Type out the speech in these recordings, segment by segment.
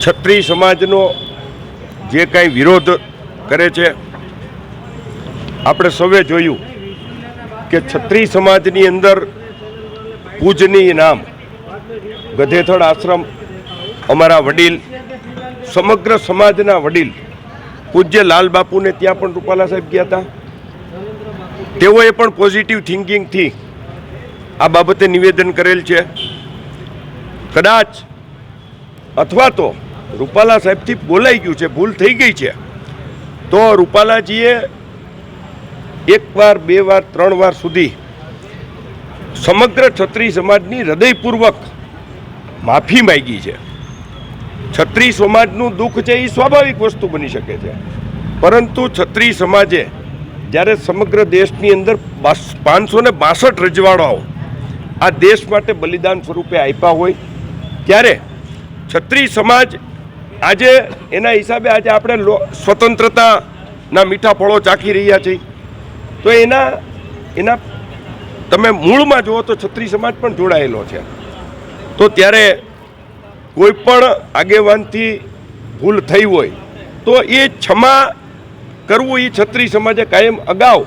ક્ષત્રિય સમાજનો જે કાંઈ વિરોધ કરે છે, આપણે સૌએ જોયું કે ક્ષત્રિય સમાજની અંદર પૂજનીય નામ ગધેથડ આશ્રમ, અમારા વડીલ, સમગ્ર સમાજના વડીલ, પૂજ્ય લાલ બાપુને ત્યાં પણ રૂપાલા સાહેબ ગયા હતા. તેઓએ પણ પોઝિટિવ થિંકિંગથી આ બાબતે નિવેદન કરેલ છે. કદાચ અથવા તો રૂપાલા સાહેબથી બોલાઈ ગયું છે, ભૂલ થઈ ગઈ છે. તો રૂપાલાજીએ એક વાર, બે વાર, ત્રણ વાર સુધી સમગ્ર છત્રી સમાજની હૃદયપૂર્વક માફી માગી છે. છત્રી સમાજનું દુઃખ છે, એ સ્વાભાવિક વસ્તુ બની શકે છે. પરંતુ છત્રી સમાજે જ્યારે સમગ્ર દેશની અંદર પાંચસો ને બાસઠ રજવાડાઓ આ દેશ માટે બલિદાન સ્વરૂપે આપ્યા હોય, ત્યારે છત્રી સમાજ આજે એના હિસાબે આજે આપણે સ્વતંત્રતાના મીઠા ફળો ચાખી રહ્યા છીએ. તો એના એના તમે મૂળમાં જુઓ તો છત્રી સમાજ પણ જોડાયેલો છે. તો ત્યારે કોઈ પણ આગેવાનથી ભૂલ થઈ હોય, તો એ ક્ષમા કરવું એ છત્રી સમાજે કાયમ અગાઉ.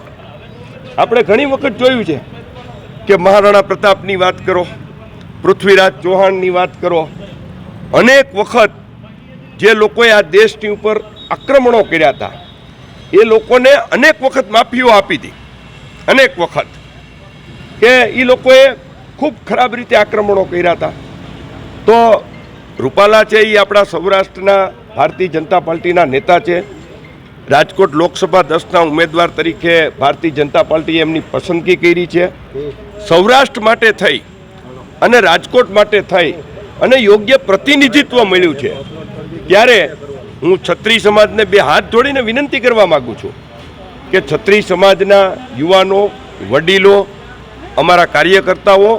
આપણે ઘણી વખત જોયું છે કે મહારાણા પ્રતાપની વાત કરો, પૃથ્વીરાજ ચૌહાણની વાત કરો. અનેક વખત જે લોકોએ આ દેશની ઉપર આક્રમણો કર્યા હતા, એ લોકોને અનેક વખત માફીઓ આપી હતી. અનેક વખત કે એ લોકોએ ખૂબ ખરાબ રીતે આક્રમણો કર્યા હતા. તો રૂપાલા છે એ આપણા સૌરાષ્ટ્રના ભારતીય જનતા પાર્ટીના નેતા છે. રાજકોટ લોકસભા દસના ઉમેદવાર તરીકે ભારતીય જનતા પાર્ટીએ એમની પસંદગી કરી છે. સૌરાષ્ટ્ર માટે થઈ અને રાજકોટ માટે થઈ અને યોગ્ય પ્રતિનિધિત્વ મળ્યું છે. ત્યારે હું છત્રી સમાજને બે હાથ જોડીને વિનંતી કરવા માગું છું કે છત્રી સમાજના યુવાનો, વડીલો, અમારા કાર્યકર્તાઓ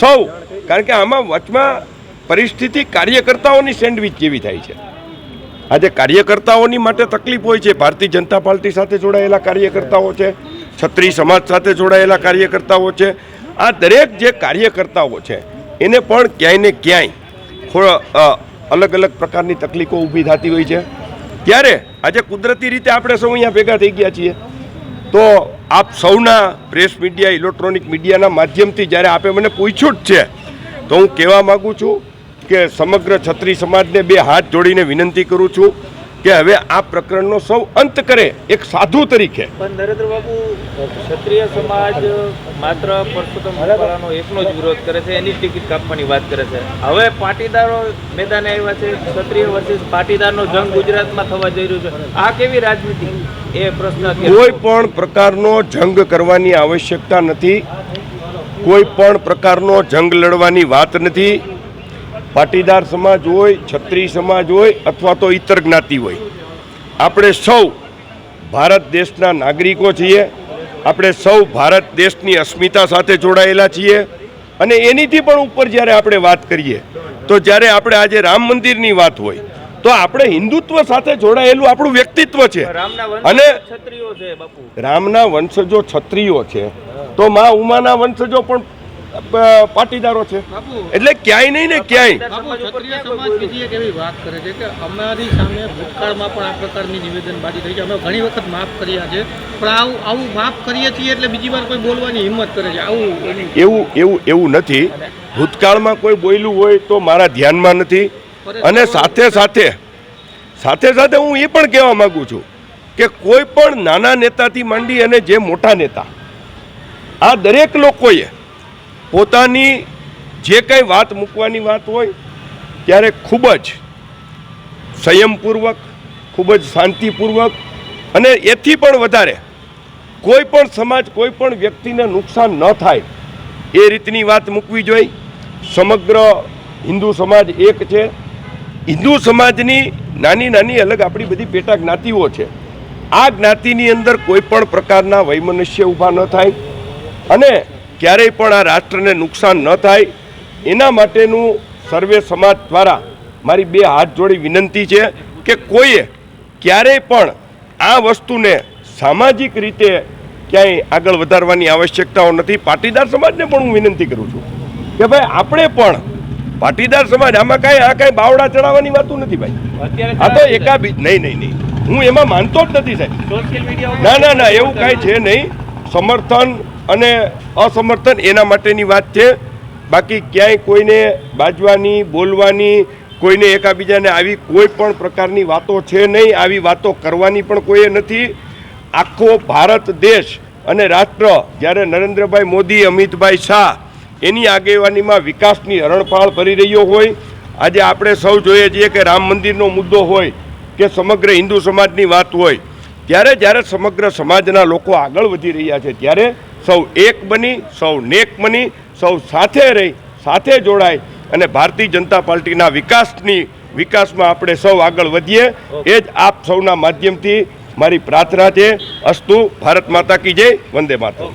સૌ, કારણ કે આમાં વચમાં પરિસ્થિતિ કાર્યકર્તાઓની સેન્ડવિચ જેવી થાય છે. આજે કાર્યકર્તાઓની માટે તકલીફ હોય છે, ભારતીય જનતા પાર્ટી સાથે જોડાયેલા કાર્યકર્તાઓ છે, છત્રી સમાજ સાથે જોડાયેલા કાર્યકર્તાઓ છે. આ દરેક જે કાર્યકર્તાઓ છે, એને પણ ક્યાંય ને ક્યાંય અલગ અલગ પ્રકારની તકલીફો ઊભી થતી હોય છે. ત્યારે આજે કુદરતી રીતે આપણે સૌ અહીંયા ભેગા થઈ ગયા છીએ. તો આપ સૌના પ્રેસ મીડિયા, ઇલેક્ટ્રોનિક મીડિયાના માધ્યમથી જ્યારે આપે મને પૂછ્યું જ છે, તો હું કહેવા માગું છું કે સમગ્ર છત્રી સમાજને બે હાથ જોડીને વિનંતી કરું છું કે હવે આ પ્રકરણનો સૌ અંત કરે એક સાધુ તરીકે. પણ નરેન્દ્ર બાબુ ક્ષત્રિય સમાજ માત્ર પરસોત્તમ રૂપાલાનો એકનો જ વિરોધ કરે છે એની ટિકિટ કાપવાની વાત કરે છે. હવે પાટીદારો મેદાને આવ્યા છે ક્ષત્રિય વર્સિસ પાટીદારનો જંગ ગુજરાતમાં થવા જઈ રહ્યો છે. આ કેવી રાજનીતિ? એ પ્રશ્ન કોઈ પણ પ્રકારનો જંગ કરવાની આવશ્યકતા નથી. કોઈ પણ પ્રકારનો જંગ લડવાની વાત નથી. પાટીદાર સમાજ હોય છત્રી સમાજ હોય અથવા તો ઇતર જ્ઞાતિ હોય. આપણે સૌ ભારત દેશના નાગરિકો છીએ. આપણે સૌ ભારત દેશની અસ્મિતા સાથે જોડાયેલા છીએ. અને એનીથી પણ ઉપર જ્યારે આપણે વાત કરીએ તો જ્યારે આપણે આજે રામ મંદિરની વાત હોય તો આપણે હિન્દુત્વ સાથે જોડાયેલું આપણું વ્યક્તિત્વ છે. અને રામના વંશજો છત્રીઓ છે. તો મા ઉમાના વંશજો પણ પાટીદારો છે. એટલે ક્યાંય નહીં ને ક્યાંય. ક્ષત્રિય સમાજ બીજી એક એવી વાત કરે છે કે અમારી સામે ભૂતકાળમાં પણ આ પ્રકારની નિવેદનબાજી થઈ છે. અમે ઘણી વખત માફ કર્યા છે પણ આવું આવું માફ કરીએ છીએ એટલે બીજી વાર કોઈ બોલવાની હિંમત કરે છે. આવું એવું એવું એવું નથી. ભૂતકાળમાં કોઈ બોલ્યું હોય તો મારા ધ્યાનમાં નથી. અને સાથે સાથે સાથે સાથે હું એ પણ કહેવા માંગુ છું કે કોઈ પણ નાના નેતાથી માંડી અને જે મોટા નેતા આ દરેક લોકોએ પોતાની જે કંઈ વાત મૂકવાની વાત હોય, ત્યારે ખૂબ જ સંયમપૂર્વક, ખૂબ જ શાંતિપૂર્વક અને એથી પણ વધારે કોઈ પણ સમાજ, કોઈ પણ વ્યક્તિને નુકસાન ન થાય એ રીતની વાત મૂકવી જોઈએ. સમગ્ર હિન્દુ સમાજ એક છે. હિન્દુ સમાજની નાની નાની અલગ આપણી બધી પેટા જ્ઞાતિઓ છે. આ જ્ઞાતિની અંદર કોઈ પણ પ્રકારના વૈમનુષ્ય ઊભા ન થાય અને ક્યારેય પણ આ રાષ્ટ્રને નુકસાન ન થાય. એના માટેનું સર્વે સમાજ દ્વારા મારી બે હાથ જોડી વિનંતી છે કે કોઈએ ક્યારેય પણ આ વસ્તુને સામાજિક રીતે ક્યાંય આગળ વધારવાની આવશ્યકતાઓ નથી. પાટીદાર સમાજને પણ હું વિનંતી કરું છું કે ભાઈ આપણે પણ પાટીદાર સમાજ આમાં કાંઈ આ કાંઈ બાવડા ચડાવવાની વાતું નથી ભાઈ. આ તો એકા બી નહીં નહીં નહીં. હું એમાં માનતો જ નથી સાહેબ. ના ના ના એવું કાંઈ છે નહીં. સમર્થન અને અસમર્થન એના માટેની વાત છે. બાકી ક્યાંય કોઈને બાજવાની, બોલવાની, કોઈને એકાબીજાને આવી કોઈ પણ પ્રકારની વાતો છે નહીં, આવી વાતો કરવાની પણ કોઈએ નથી. આખો ભારત દેશ અને રાષ્ટ્ર જ્યારે નરેન્દ્રભાઈ મોદી, અમિતભાઈ શાહ એની આગેવાનીમાં વિકાસની હરણફાળ ભરી રહ્યો હોય, આજે આપણે સૌ જોઈએ છીએ કે રામ મંદિરનો મુદ્દો હોય કે સમગ્ર હિન્દુ સમાજની વાત હોય, ત્યારે જ્યારે સમગ્ર સમાજના લોકો આગળ વધી રહ્યા છે, ત્યારે સૌ એક બની, સૌ નેક બની, સૌ સાથે રહી, સાથે જોડાય અને ભારતીય જનતા પાર્ટીના વિકાસની, વિકાસમાં આપણે સૌ આગળ વધીએ. એ જ આપ સૌના માધ્યમથી મારી પ્રાર્થના છે. અસ્તુ, ભારત માતા કી જય, વંદે માતરમ.